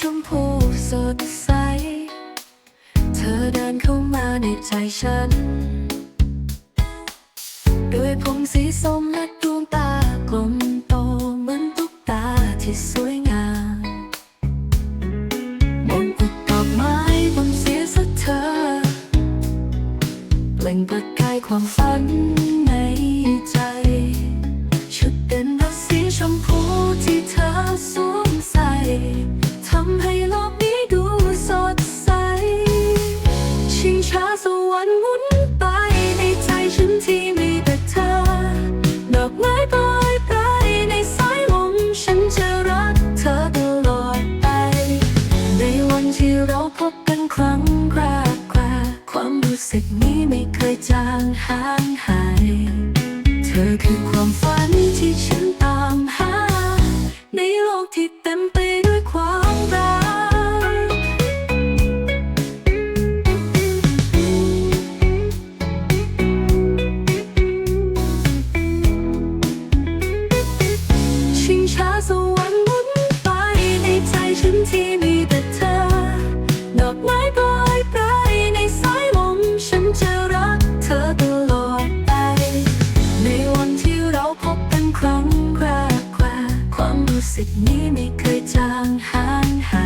ชมพูสดใส เธอเดินเข้ามาในใจฉัน ด้วยผมสีส้มและดวงตากลมโตเหมือนตุ๊กตาที่สวยงามมนต์กุดดอกไม้บนเสียสะเธอเปล่งประกายความฝัน รู้สึกนี้ไม่เคยจางหางหาย เธอคือความฝันที่ฉันตามหา ในโลกที่เต็มไปด้วยความ สิทนี้ไม่เคยจางหาย